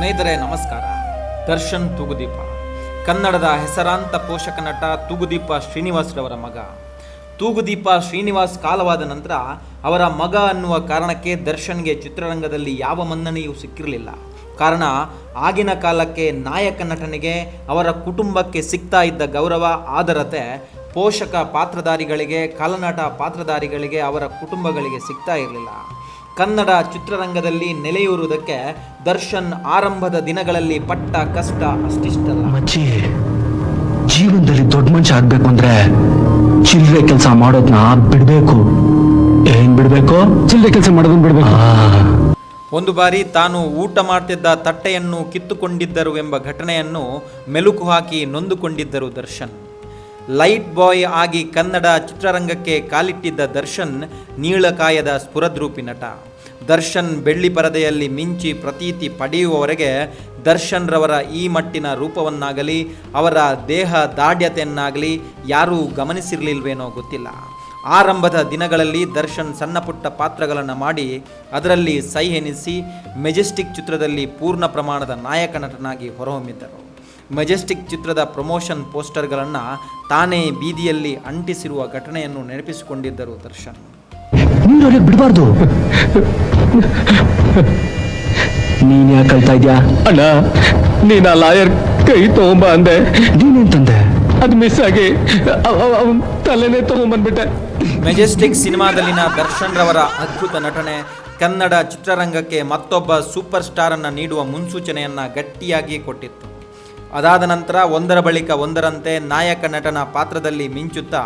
ಸ್ನೇಹಿತರೆ, ನಮಸ್ಕಾರ. ದರ್ಶನ್ ತೂಗುದೀಪ. ಕನ್ನಡದ ಹೆಸರಾಂತ ಪೋಷಕ ನಟ ತೂಗುದೀಪ ಶ್ರೀನಿವಾಸ್ರವರ ಮಗ. ತೂಗುದೀಪ ಶ್ರೀನಿವಾಸ್ ಕಾಲವಾದ ನಂತರ ಅವರ ಮಗ ಅನ್ನುವ ಕಾರಣಕ್ಕೆ ದರ್ಶನ್ಗೆ ಚಿತ್ರರಂಗದಲ್ಲಿ ಯಾವ ಮನ್ನಣೆಯೂ ಸಿಕ್ಕಿರಲಿಲ್ಲ. ಕಾರಣ, ಆಗಿನ ಕಾಲಕ್ಕೆ ನಾಯಕ ನಟನಿಗೆ ಅವರ ಕುಟುಂಬಕ್ಕೆ ಸಿಗ್ತಾ ಇದ್ದ ಗೌರವ, ಆದರತೆ ಪೋಷಕ ಪಾತ್ರಧಾರಿಗಳಿಗೆ, ಕಾಲನಾಟ ಪಾತ್ರಧಾರಿಗಳಿಗೆ ಅವರ ಕುಟುಂಬಗಳಿಗೆ ಸಿಗ್ತಾ ಇರಲಿಲ್ಲ. ಕನ್ನಡ ಚಿತ್ರರಂಗದಲ್ಲಿ ನೆಲೆಯೂರುವುದಕ್ಕೆ ದರ್ಶನ್ ಆರಂಭದ ದಿನಗಳಲ್ಲಿ ಪಟ್ಟ ಕಷ್ಟ ಅಷ್ಟಿಷ್ಟಲ್ಲ. ಮಚ್ಚಿ ಜೀವನದಲ್ಲಿ ದೊಡ್ಡ ಮನುಷ್ಯ ಆಗ್ಬೇಕು ಅಂದ್ರೆ ಚಿಲ್ಲರೆ ಕೆಲಸ ಮಾಡೋದನ್ನ ಬಿಡಬೇಕು. ಏನ್ ಬಿಡಬೇಕು? ಚಿಲ್ಲರೆ ಕೆಲಸ ಮಾಡೋದನ್ನ ಬಿಡ್ಬೇಕು. ಒಂದು ಬಾರಿ ತಾನು ಊಟ ಮಾಡ್ತಿದ್ದ ತಟ್ಟೆಯನ್ನು ಕಿತ್ತುಕೊಂಡಿದ್ದರು ಎಂಬ ಘಟನೆಯನ್ನು ಮೆಲುಕು ಹಾಕಿ ನೊಂದುಕೊಂಡಿದ್ದರು ದರ್ಶನ್. ಲೈಟ್ ಬಾಯ್ ಆಗಿ ಕನ್ನಡ ಚಿತ್ರರಂಗಕ್ಕೆ ಕಾಲಿಟ್ಟಿದ್ದ ದರ್ಶನ್ ನೀಳಕಾಯದ ಸ್ಫುರದ್ರೂಪಿ ನಟ. ದರ್ಶನ್ ಬೆಳ್ಳಿ ಪರದೆಯಲ್ಲಿ ಮಿಂಚಿ ಪ್ರತೀತಿ ಪಡೆಯುವವರೆಗೆ ದರ್ಶನ್ ರವರ ಈ ಮಟ್ಟಿನ ರೂಪವನ್ನಾಗಲಿ, ಅವರ ದೇಹ ದಾಢ್ಯತೆಯನ್ನಾಗಲಿ ಯಾರೂ ಗಮನಿಸಿರಲಿಲ್ವೇನೋ ಗೊತ್ತಿಲ್ಲ. ಆರಂಭದ ದಿನಗಳಲ್ಲಿ ದರ್ಶನ್ ಸಣ್ಣ ಪುಟ್ಟ ಪಾತ್ರಗಳನ್ನು ಮಾಡಿ, ಅದರಲ್ಲಿ ಸೈ ಎನಿಸಿ ಮೆಜೆಸ್ಟಿಕ್ ಚಿತ್ರದಲ್ಲಿ ಪೂರ್ಣ ಪ್ರಮಾಣದ ನಾಯಕ ನಟನಾಗಿ ಹೊರಹೊಮ್ಮಿದ್ದರು. ಮೆಜೆಸ್ಟಿಕ್ ಚಿತ್ರದ ಪ್ರಮೋಷನ್ ಪೋಸ್ಟರ್ಗಳನ್ನು ತಾನೇ ಬೀದಿಯಲ್ಲಿ ಅಂಟಿಸಿರುವ ಘಟನೆಯನ್ನು ನೆನಪಿಸಿಕೊಂಡಿದ್ದರು ದರ್ಶನ್. ನೀನ್ ಯಾಕೆ ಕಳ್ತಾ ಇದ್ಯಾ? ಅಣ್ಣ ನೀನ್ ಆ ಲಾಯರ್ ಕೈ ತಗೊಂಬ ಅಂದೆ. ನೀನೇನ್ ತಂದೆ? ಅದು ಮಿಸ್ ಆಗಿ ಅವನ್ ತಲೆನೇ ತಗೊಂಬಂದ್ಬಿಟ್ಟೆ. ಮೆಜೆಸ್ಟಿಕ್ ಸಿನಿಮಾದಲ್ಲಿನ ದರ್ಶನ್ ರವರ ಅದ್ಭುತ ನಟನೆ ಕನ್ನಡ ಚಿತ್ರರಂಗಕ್ಕೆ ಮತ್ತೊಬ್ಬ ಸೂಪರ್ ಸ್ಟಾರ್ ಅನ್ನು ನೀಡುವ ಮುನ್ಸೂಚನೆಯನ್ನ ಗಟ್ಟಿಯಾಗಿ ಕೊಟ್ಟಿತ್ತು. ಅದಾದ ನಂತರ ಒಂದರ ಬಳಿಕ ಒಂದರಂತೆ ನಾಯಕ ನಟನ ಪಾತ್ರದಲ್ಲಿ ಮಿಂಚುತ್ತಾ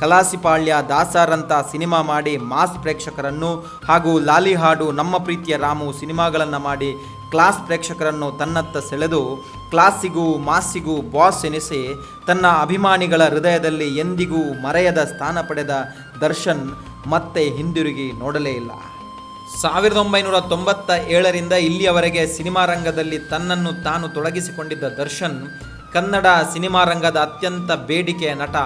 ಕಲಾಸಿಪಾಳ್ಯ ದಾಸಾರಂತ ಸಿನಿಮಾ ಮಾಡಿ ಮಾಸ್ ಪ್ರೇಕ್ಷಕರನ್ನು ಹಾಗೂ ಲಾಲಿ ಹಾಡು ನಮ್ಮ ಪ್ರೀತಿಯ ರಾಮು ಸಿನಿಮಾಗಳನ್ನು ಮಾಡಿ ಕ್ಲಾಸ್ ಪ್ರೇಕ್ಷಕರನ್ನು ತನ್ನತ್ತ ಸೆಳೆದು ಕ್ಲಾಸಿಗೂ ಮಾಸಿಗೂ ಬಾಸ್ ಎನಿಸಿ ತನ್ನ ಅಭಿಮಾನಿಗಳ ಹೃದಯದಲ್ಲಿ ಎಂದಿಗೂ ಮರೆಯದ ಸ್ಥಾನ ಪಡೆದ ದರ್ಶನ್ ಮತ್ತೆ ಹಿಂದಿರುಗಿ ನೋಡಲೇ ಇಲ್ಲ. ಸಾವಿರದ ಒಂಬೈನೂರ ತೊಂಬತ್ತ ಏಳರಿಂದ ಇಲ್ಲಿಯವರೆಗೆ ಸಿನಿಮಾ ರಂಗದಲ್ಲಿ ತನ್ನನ್ನು ತಾನು ತೊಡಗಿಸಿಕೊಂಡಿದ್ದ ದರ್ಶನ್ ಕನ್ನಡ ಸಿನಿಮಾ ರಂಗದ ಅತ್ಯಂತ ಬೇಡಿಕೆಯ ನಟ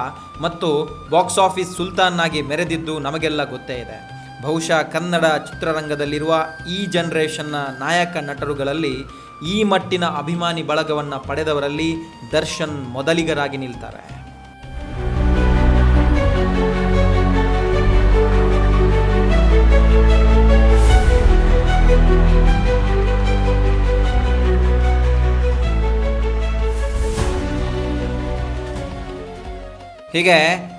ಮತ್ತು ಬಾಕ್ಸ್ ಆಫೀಸ್ ಸುಲ್ತಾನ್ ಆಗಿ ಮೆರೆದಿದ್ದು ನಮಗೆಲ್ಲ ಗೊತ್ತೇ ಇದೆ. ಬಹುಶಃ ಕನ್ನಡ ಚಿತ್ರರಂಗದಲ್ಲಿರುವ ಈ ಜನರೇಷನ್ನ ನಾಯಕ ನಟರುಗಳಲ್ಲಿ ಈ ಮಟ್ಟಿನ ಅಭಿಮಾನಿ ಬಳಗವನ್ನು ಪಡೆದವರಲ್ಲಿ ದರ್ಶನ್ ಮೊದಲಿಗರಾಗಿ ನಿಲ್ತಾರೆ. ಹೀಗೆ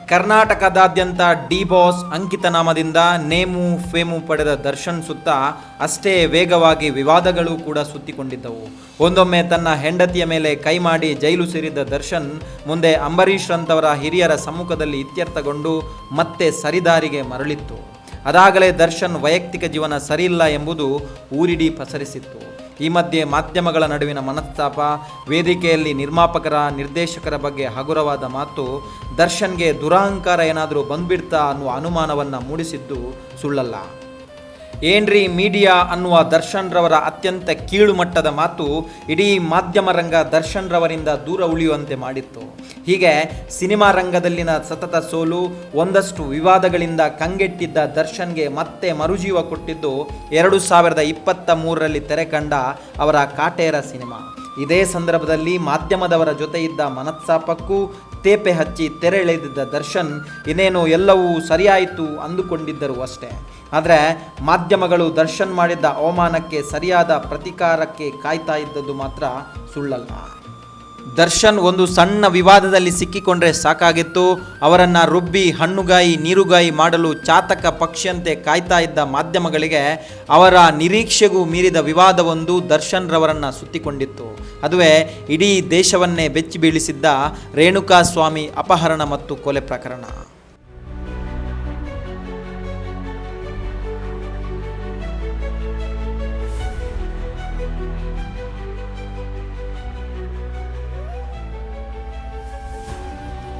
ಕರ್ನಾಟಕದಾದ್ಯಂತ ಡಿ ಬಾಸ್ ಅಂಕಿತ ನಾಮದಿಂದ ನೇಮು ಫೇಮು ಪಡೆದ ದರ್ಶನ್ ಸುತ್ತ ಅಷ್ಟೇ ವೇಗವಾಗಿ ವಿವಾದಗಳು ಕೂಡ ಸುತ್ತಿಕೊಂಡಿದ್ದವು. ಒಂದೊಮ್ಮೆ ತನ್ನ ಹೆಂಡತಿಯ ಮೇಲೆ ಕೈ ಮಾಡಿ ಜೈಲು ಸೇರಿದ್ದ ದರ್ಶನ್ ಮುಂದೆ ಅಂಬರೀಷ್ ರಂತವರ ಹಿರಿಯರ ಸಮ್ಮುಖದಲ್ಲಿ ಇತ್ಯರ್ಥಗೊಂಡು ಮತ್ತೆ ಸರಿದಾರಿಗೆ ಮರಳಿತ್ತು. ಅದಾಗಲೇ ದರ್ಶನ್ ವೈಯಕ್ತಿಕ ಜೀವನ ಸರಿಯಿಲ್ಲ ಎಂಬುದು ಊರಿಡೀ ಪಸರಿಸಿತ್ತು. ಈ ಮಧ್ಯೆ ಮಾಧ್ಯಮಗಳ ನಡುವಿನ ಮನಸ್ತಾಪ, ವೇದಿಕೆಯಲ್ಲಿ ನಿರ್ಮಾಪಕರ, ನಿರ್ದೇಶಕರ ಬಗ್ಗೆ ಹಗುರವಾದ ಮಾತು, ದರ್ಶನ್ಗೆ ದುರಹಂಕಾರ ಏನಾದರೂ ಬಂದ್ಬಿಡ್ತಾ ಅನ್ನುವ ಅನುಮಾನವನ್ನು ಮೂಡಿಸಿದ್ದು ಸುಳ್ಳಲ್ಲ. ಏನ್ರಿ ಮೀಡಿಯಾ ಅನ್ನುವ ದರ್ಶನ್ ರವರ ಅತ್ಯಂತ ಕೀಳು ಮಟ್ಟದ ಮಾತು ಇಡೀ ಮಾಧ್ಯಮ ರಂಗ ದರ್ಶನ್ ರವರಿಂದ ದೂರ ಉಳಿಯುವಂತೆ ಮಾಡಿತ್ತು. ಹೀಗೆ ಸಿನಿಮಾ ರಂಗದಲ್ಲಿನ ಸತತ ಸೋಲು, ಒಂದಷ್ಟು ವಿವಾದಗಳಿಂದ ಕಂಗೆಟ್ಟಿದ್ದ ದರ್ಶನ್ಗೆ ಮತ್ತೆ ಮರುಜೀವ ಕೊಟ್ಟಿದ್ದು ಎರಡು ಸಾವಿರದ ಇಪ್ಪತ್ತ ಮೂರರಲ್ಲಿ ತೆರೆ ಕಂಡ ಅವರ ಕಾಟೇರ ಸಿನಿಮಾ. ಇದೇ ಸಂದರ್ಭದಲ್ಲಿ ಮಾಧ್ಯಮದವರ ಜೊತೆ ಇದ್ದ ಮನಸ್ತಾಪಕ್ಕೂ ತೇಪೆ ಹಚ್ಚಿ ತೆರೆ ಎಳೆದಿದ್ದ ದರ್ಶನ್ ಇನ್ನೇನು ಎಲ್ಲವೂ ಸರಿಯಾಯಿತು ಅಂದುಕೊಂಡಿದ್ದರು ಅಷ್ಟೇ. ಆದರೆ ಮಾಧ್ಯಮಗಳು ದರ್ಶನ್ ಮಾಡಿದ್ದ ಅವಮಾನಕ್ಕೆ ಸರಿಯಾದ ಪ್ರತಿಕಾರಕ್ಕೆ ಕಾಯ್ತಾ ಇದ್ದದ್ದು ಮಾತ್ರ ಸುಳ್ಳಲ್ಲ. ದರ್ಶನ್ ಒಂದು ಸಣ್ಣ ವಿವಾದದಲ್ಲಿ ಸಿಕ್ಕಿಕೊಂಡ್ರೆ ಸಾಕಾಗಿತ್ತು. ಅವರನ್ನು ರುಬ್ಬಿ, ಹಣ್ಣುಗಾಯಿ, ನೀರುಗಾಯಿ ಮಾಡಲು ಚಾತಕ ಪಕ್ಷಿಯಂತೆ ಕಾಯ್ತಾ ಇದ್ದ ಮಾಧ್ಯಮಗಳಿಗೆ ಅವರ ನಿರೀಕ್ಷೆಗೂ ಮೀರಿದ ವಿವಾದವೊಂದು ದರ್ಶನ್ ರವರನ್ನು ಸುತ್ತಿಕೊಂಡಿತ್ತು. ಅದುವೇ ಇಡೀ ದೇಶವನ್ನೇ ಬೆಚ್ಚಿ ಬೀಳಿಸಿದ್ದ ರೇಣುಕಾಸ್ವಾಮಿ ಅಪಹರಣ ಮತ್ತು ಕೊಲೆ ಪ್ರಕರಣ.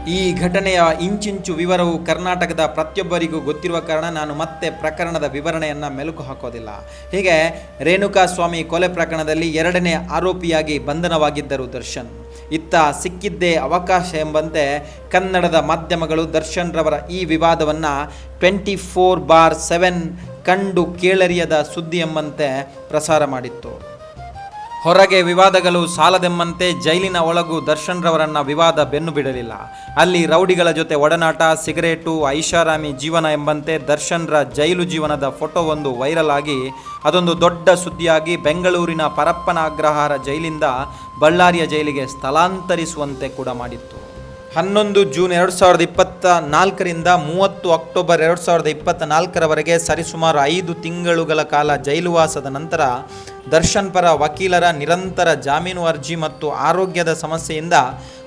ಈ ಘಟನೆಯ ಇಂಚಿಂಚು ವಿವರವು ಕರ್ನಾಟಕದ ಪ್ರತಿಯೊಬ್ಬರಿಗೂ ಗೊತ್ತಿರುವ ಕಾರಣ ನಾನು ಮತ್ತೆ ಪ್ರಕರಣದ ವಿವರಣೆಯನ್ನು ಮೆಲುಕು ಹಾಕೋದಿಲ್ಲ. ಹೀಗೆ ರೇಣುಕಾ ಸ್ವಾಮಿ ಕೊಲೆ ಪ್ರಕರಣದಲ್ಲಿ ಎರಡನೇ ಆರೋಪಿಯಾಗಿ ಬಂಧನವಾಗಿದ್ದರು ದರ್ಶನ್. ಇತ್ತ ಸಿಕ್ಕಿದ್ದೇ ಅವಕಾಶ ಎಂಬಂತೆ ಕನ್ನಡದ ಮಾಧ್ಯಮಗಳು ದರ್ಶನ್ ರವರ ಈ ವಿವಾದವನ್ನು ಟ್ವೆಂಟಿ ಫೋರ್ ಬಾರ್ ಸೆವೆನ್ ಕಂಡು ಕೇಳರಿಯದ ಸುದ್ದಿ ಎಂಬಂತೆ ಪ್ರಸಾರ ಮಾಡಿತ್ತು. ಹೊರಗೆ ವಿವಾದಗಳು ಸಾಲದೆಂಬಂತೆ ಜೈಲಿನ ಒಳಗೂ ದರ್ಶನ್ ರವರನ್ನ ವಿವಾದ ಬೆನ್ನು ಬಿಡಲಿಲ್ಲ. ಅಲ್ಲಿ ರೌಡಿಗಳ ಜೊತೆ ಒಡನಾಟ, ಸಿಗರೇಟು, ಐಷಾರಾಮಿ ಜೀವನ ಎಂಬಂತೆ ದರ್ಶನ್ರ ಜೈಲು ಜೀವನದ ಫೋಟೋ ಒಂದು ವೈರಲ್ ಆಗಿ, ಅದೊಂದು ದೊಡ್ಡ ಸುದ್ದಿಯಾಗಿ ಬೆಂಗಳೂರಿನ ಪರಪ್ಪನ ಅಗ್ರಹಾರ ಜೈಲಿಂದ ಬಳ್ಳಾರಿಯ ಜೈಲಿಗೆ ಸ್ಥಳಾಂತರಿಸುವಂತೆ ಕೂಡ ಮಾಡಿತ್ತು. ಹನ್ನೊಂದು ಜೂನ್ ಎರಡು ಸಾವಿರದ ಇಪ್ಪತ್ತ ನಾಲ್ಕರಿಂದ ಮೂವತ್ತು ಅಕ್ಟೋಬರ್ ಎರಡು ಸಾವಿರದ ಇಪ್ಪತ್ತ ನಾಲ್ಕರವರೆಗೆ ಸರಿಸುಮಾರು ಐದು ತಿಂಗಳುಗಳ ಕಾಲ ಜೈಲುವಾಸದ ನಂತರ ದರ್ಶನ್ ಪರ ವಕೀಲರ ನಿರಂತರ ಜಾಮೀನು ಅರ್ಜಿ ಮತ್ತು ಆರೋಗ್ಯದ ಸಮಸ್ಯೆಯಿಂದ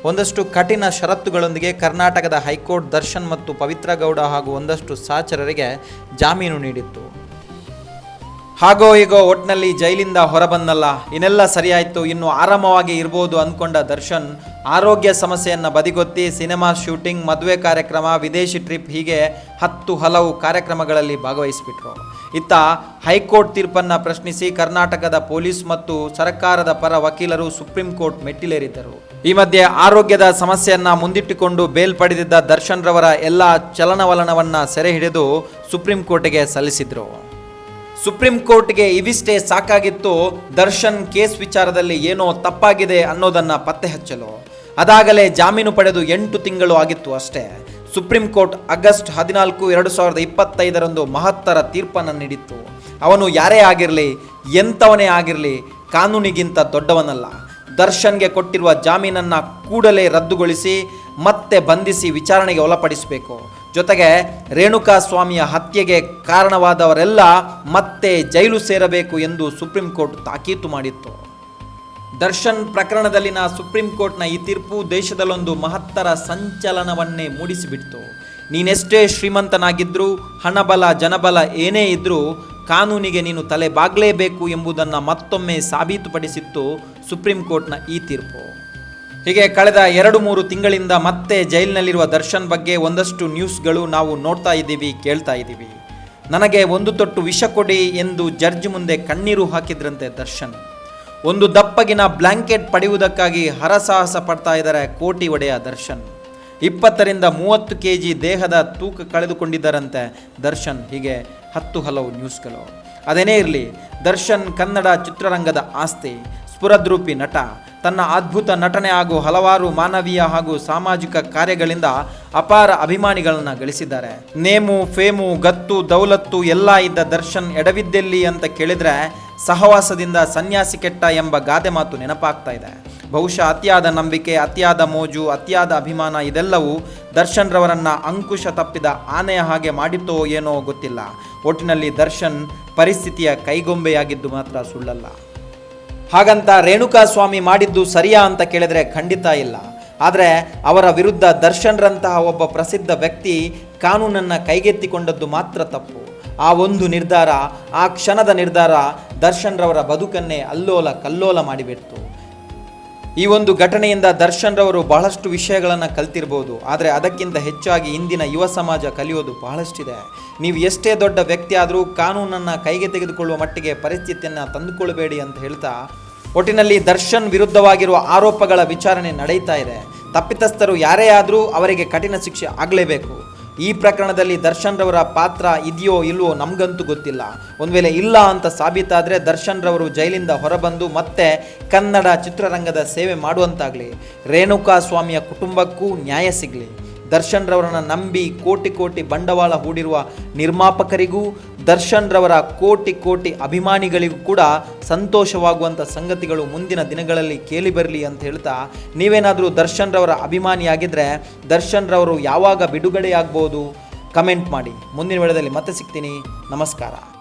ಒಂದಷ್ಟು ಕಠಿಣ ಷರತ್ತುಗಳೊಂದಿಗೆ ಕರ್ನಾಟಕದ ಹೈಕೋರ್ಟ್ ದರ್ಶನ್ ಮತ್ತು ಪವಿತ್ರ ಗೌಡ ಹಾಗೂ ಒಂದಷ್ಟು ಸಹಚರರಿಗೆ ಜಾಮೀನು ನೀಡಿತ್ತು. ಹಾಗೋ ಹೀಗೋ ಒಟ್ನಲ್ಲಿ ಜೈಲಿಂದ ಹೊರಬಂದಲ್ಲ ಇನ್ನೆಲ್ಲ ಸರಿಯಾಯಿತು. ಇನ್ನು ಆರಾಮವಾಗಿ ಇರ್ಬೋದು ಅಂದ್ಕೊಂಡ ದರ್ಶನ್, ಆರೋಗ್ಯ ಸಮಸ್ಯೆಯನ್ನು ಬದಿಗೊತ್ತಿ ಸಿನಿಮಾ ಶೂಟಿಂಗ್, ಮದುವೆ ಕಾರ್ಯಕ್ರಮ, ವಿದೇಶಿ ಟ್ರಿಪ್ ಹೀಗೆ ಹತ್ತು ಹಲವು ಕಾರ್ಯಕ್ರಮಗಳಲ್ಲಿ ಭಾಗವಹಿಸಿಬಿಟ್ರು. ಇತ್ತ ಹೈಕೋರ್ಟ್ ತೀರ್ಪನ್ನು ಪ್ರಶ್ನಿಸಿ ಕರ್ನಾಟಕದ ಪೊಲೀಸ್ ಮತ್ತು ಸರ್ಕಾರದ ಪರ ವಕೀಲರು ಸುಪ್ರೀಂ ಕೋರ್ಟ್ ಮೆಟ್ಟಿಲೇರಿದ್ದರು. ಈ ಮಧ್ಯೆ ಆರೋಗ್ಯದ ಸಮಸ್ಯೆಯನ್ನು ಮುಂದಿಟ್ಟುಕೊಂಡು ಬೇಲ್ ಪಡೆದಿದ್ದ ದರ್ಶನ್ ರವರ ಎಲ್ಲ ಚಲನವಲನವನ್ನು ಸೆರೆ ಹಿಡಿದು ಸುಪ್ರೀಂ ಕೋರ್ಟ್ಗೆ ಸಲ್ಲಿಸಿದ್ರು. ಸುಪ್ರೀಂ ಕೋರ್ಟ್ಗೆ ಇವಿಷ್ಟೇ ಸಾಕಾಗಿತ್ತು. ದರ್ಶನ್ ಕೇಸ್ ವಿಚಾರದಲ್ಲಿ ಏನೋ ತಪ್ಪಾಗಿದೆ ಅನ್ನೋದನ್ನ ಪತ್ತೆ ಹಚ್ಚಲು. ಅದಾಗಲೇ ಜಾಮೀನು ಪಡೆದು ಎಂಟು ತಿಂಗಳು ಆಗಿತ್ತು ಅಷ್ಟೇ. ಸುಪ್ರೀಂ ಕೋರ್ಟ್ ಆಗಸ್ಟ್ ಹದಿನಾಲ್ಕು, ಎರಡು ಸಾವಿರದ ಇಪ್ಪತ್ತೈದರಂದು ಮಹತ್ತರ ತೀರ್ಪನ್ನು ನೀಡಿತ್ತು. ಅವನು ಯಾರೇ ಆಗಿರಲಿ, ಎಂಥವನೇ ಆಗಿರಲಿ, ಕಾನೂನಿಗಿಂತ ದೊಡ್ಡವನಲ್ಲ. ದರ್ಶನ್ಗೆ ಕೊಟ್ಟಿರುವ ಜಾಮೀನನ್ನು ಕೂಡಲೇ ರದ್ದುಗೊಳಿಸಿ ಮತ್ತೆ ಬಂಧಿಸಿ ವಿಚಾರಣೆಗೆ ಒಳಪಡಿಸಬೇಕು. ಜೊತೆಗೆ ರೇಣುಕಾ ಸ್ವಾಮಿಯ ಹತ್ಯೆಗೆ ಕಾರಣವಾದವರೆಲ್ಲ ಮತ್ತೆ ಜೈಲು ಸೇರಬೇಕು ಎಂದು ಸುಪ್ರೀಂ ಕೋರ್ಟ್ ತಾಕೀತು ಮಾಡಿತ್ತು. ದರ್ಶನ್ ಪ್ರಕರಣದಲ್ಲಿನ ಸುಪ್ರೀಂ ಕೋರ್ಟ್ನ ಈ ತೀರ್ಪು ದೇಶದಲ್ಲೊಂದು ಮಹತ್ತರ ಸಂಚಲನವನ್ನೇ ಮೂಡಿಸಿಬಿಡ್ತು. ನೀನೆಷ್ಟೇ ಶ್ರೀಮಂತನಾಗಿದ್ದರೂ ಹಣಬಲ, ಜನಬಲ ಏನೇ ಇದ್ದರೂ ಕಾನೂನಿಗೆ ನೀನು ತಲೆ ಬಾಗಲೇಬೇಕು ಎಂಬುದನ್ನು ಮತ್ತೊಮ್ಮೆ ಸಾಬೀತುಪಡಿಸಿತ್ತು ಸುಪ್ರೀಂ ಕೋರ್ಟ್ನ ಈ ತೀರ್ಪು. ಹೀಗೆ ಕಳೆದ ಎರಡು ಮೂರು ತಿಂಗಳಿಂದ ಮತ್ತೆ ಜೈಲಿನಲ್ಲಿರುವ ದರ್ಶನ್ ಬಗ್ಗೆ ಒಂದಷ್ಟು ನ್ಯೂಸ್ಗಳು ನಾವು ನೋಡ್ತಾ ಇದ್ದೀವಿ, ಕೇಳ್ತಾ ಇದ್ದೀವಿ. ನನಗೆ ಒಂದು ತೊಟ್ಟು ವಿಷ ಕೊಡಿ ಎಂದು ಜಡ್ಜ್ ಮುಂದೆ ಕಣ್ಣೀರು ಹಾಕಿದ್ರಂತೆ ದರ್ಶನ್. ಒಂದು ದಪ್ಪಗಿನ ಬ್ಲಾಂಕೆಟ್ ಪಡೆಯುವುದಕ್ಕಾಗಿ ಹರಸಾಹಸ ಪಡ್ತಾ ಇದ್ದಾರೆ ಕೋಟಿ ಒಡೆಯ ದರ್ಶನ್. ಇಪ್ಪತ್ತರಿಂದ ಮೂವತ್ತು ಕೆ ಜಿ ದೇಹದ ತೂಕ ಕಳೆದುಕೊಂಡಿದ್ದರಂತೆ ದರ್ಶನ್. ಹೀಗೆ ಹತ್ತು ಹಲವು ನ್ಯೂಸ್ಗಳು. ಅದೇನೇ ಇರಲಿ, ದರ್ಶನ್ ಕನ್ನಡ ಚಿತ್ರರಂಗದ ಆಸ್ತಿ, ಸ್ಫುರದ್ರೂಪಿ ನಟ ತನ್ನ ಅದ್ಭುತ ನಟನೆ ಹಾಗೂ ಹಲವಾರು ಮಾನವೀಯ ಹಾಗೂ ಸಾಮಾಜಿಕ ಕಾರ್ಯಗಳಿಂದ ಅಪಾರ ಅಭಿಮಾನಿಗಳನ್ನು ಗಳಿಸಿದ್ದಾರೆ. ನೇಮು, ಫೇಮು, ಗತ್ತು, ದೌಲತ್ತು ಎಲ್ಲ ಇದ್ದ ದರ್ಶನ್ ಎಡವಿದ್ದೆಲ್ಲಿ ಅಂತ ಕೇಳಿದರೆ ಸಹವಾಸದಿಂದ ಸನ್ಯಾಸಿ ಕೆಟ್ಟ ಎಂಬ ಗಾದೆ ಮಾತು ನೆನಪಾಗ್ತಾ ಇದೆ. ಬಹುಶಃ ಅತಿಯಾದ ನಂಬಿಕೆ, ಅತಿಯಾದ ಮೋಜು, ಅತಿಯಾದ ಅಭಿಮಾನ ಇದೆಲ್ಲವೂ ದರ್ಶನ್ ರವರನ್ನ ಅಂಕುಶ ತಪ್ಪಿದ ಆನೆಯ ಹಾಗೆ ಮಾಡಿತೋ ಏನೋ ಗೊತ್ತಿಲ್ಲ. ಒಟ್ಟಿನಲ್ಲಿ ದರ್ಶನ್ ಪರಿಸ್ಥಿತಿಯ ಕೈಗೊಂಬೆಯಾಗಿದ್ದು ಮಾತ್ರ ಸುಳ್ಳಲ್ಲ. ಹಾಗಂತ ರೇಣುಕಾ ಸ್ವಾಮಿ ಮಾಡಿದ್ದು ಸರಿಯಾ ಅಂತ ಕೇಳಿದ್ರೆ ಖಂಡಿತ ಇಲ್ಲ. ಆದರೆ ಅವರ ವಿರುದ್ಧ ದರ್ಶನ್ರಂತಹ ಒಬ್ಬ ಪ್ರಸಿದ್ಧ ವ್ಯಕ್ತಿ ಕಾನೂನನ್ನು ಕೈಗೆತ್ತಿಕೊಂಡದ್ದು ಮಾತ್ರ ತಪ್ಪು. ಆ ಒಂದು ನಿರ್ಧಾರ, ಆ ಕ್ಷಣದ ನಿರ್ಧಾರ ದರ್ಶನ್ರವರ ಬದುಕನ್ನೇ ಅಲ್ಲೋಲ ಕಲ್ಲೋಲ ಮಾಡಿಬಿಡ್ತು. ಈ ಒಂದು ಘಟನೆಯಿಂದ ದರ್ಶನ್ರವರು ಬಹಳಷ್ಟು ವಿಷಯಗಳನ್ನು ಕಲ್ತಿರ್ಬೋದು. ಆದರೆ ಅದಕ್ಕಿಂತ ಹೆಚ್ಚಾಗಿ ಇಂದಿನ ಯುವ ಸಮಾಜ ಕಲಿಯೋದು ಬಹಳಷ್ಟಿದೆ. ನೀವು ಎಷ್ಟೇ ದೊಡ್ಡ ವ್ಯಕ್ತಿ ಆದರೂ ಕಾನೂನನ್ನು ಕೈಗೆ ತೆಗೆದುಕೊಳ್ಳುವ ಮಟ್ಟಿಗೆ ಪರಿಸ್ಥಿತಿಯನ್ನು ತಂದುಕೊಳ್ಳಬೇಡಿ ಅಂತ ಹೇಳ್ತಾ ಒಟ್ಟಿನಲ್ಲಿ ದರ್ಶನ್ ವಿರುದ್ಧವಾಗಿರುವ ಆರೋಪಗಳ ವಿಚಾರಣೆ ನಡೆಯುತ್ತಾ ಇದೆ. ತಪ್ಪಿತಸ್ಥರು ಯಾರೇ ಆದರೂ ಅವರಿಗೆ ಕಠಿಣ ಶಿಕ್ಷೆ ಆಗಲೇಬೇಕು. ಈ ಪ್ರಕರಣದಲ್ಲಿ ದರ್ಶನ್ ರವರ ಪಾತ್ರ ಇದೆಯೋ ಇಲ್ಲವೋ ನಮಗಂತೂ ಗೊತ್ತಿಲ್ಲ. ಒಂದು ವೇಳೆ ಇಲ್ಲ ಅಂತ ಸಾಬೀತಾದರೆ ದರ್ಶನ್ ರವರು ಜೈಲಿಂದ ಹೊರಬಂದು ಮತ್ತೆ ಕನ್ನಡ ಚಿತ್ರರಂಗದ ಸೇವೆ ಮಾಡುವಂತಾಗಲಿ. ರೇಣುಕಾ ಸ್ವಾಮಿಯ ಕುಟುಂಬಕ್ಕೂ ನ್ಯಾಯ ಸಿಗಲಿ. ದರ್ಶನ್ ರವರನ್ನು ನಂಬಿ ಕೋಟಿ ಕೋಟಿ ಬಂಡವಾಳ ಹೂಡಿರುವ ನಿರ್ಮಾಪಕರಿಗೂ ದರ್ಶನ್ ರವರ ಕೋಟಿ ಕೋಟಿ ಅಭಿಮಾನಿಗಳಿಗೂ ಕೂಡ ಸಂತೋಷವಾಗುವಂಥ ಸಂಗತಿಗಳು ಮುಂದಿನ ದಿನಗಳಲ್ಲಿ ಕೇಳಿ ಬರಲಿ ಅಂತ ಹೇಳ್ತಾ, ನೀವೇನಾದರೂ ದರ್ಶನ್ ರವರ ಅಭಿಮಾನಿಯಾಗಿದ್ದರೆ ದರ್ಶನ್ ರವರು ಯಾವಾಗ ಬಿಡುಗಡೆಯಾಗ್ಬೋದು? ಕಮೆಂಟ್ ಮಾಡಿ. ಮುಂದಿನ ವೇಳೆಯಲ್ಲಿ ಮತ್ತೆ ಸಿಗ್ತೀನಿ. ನಮಸ್ಕಾರ.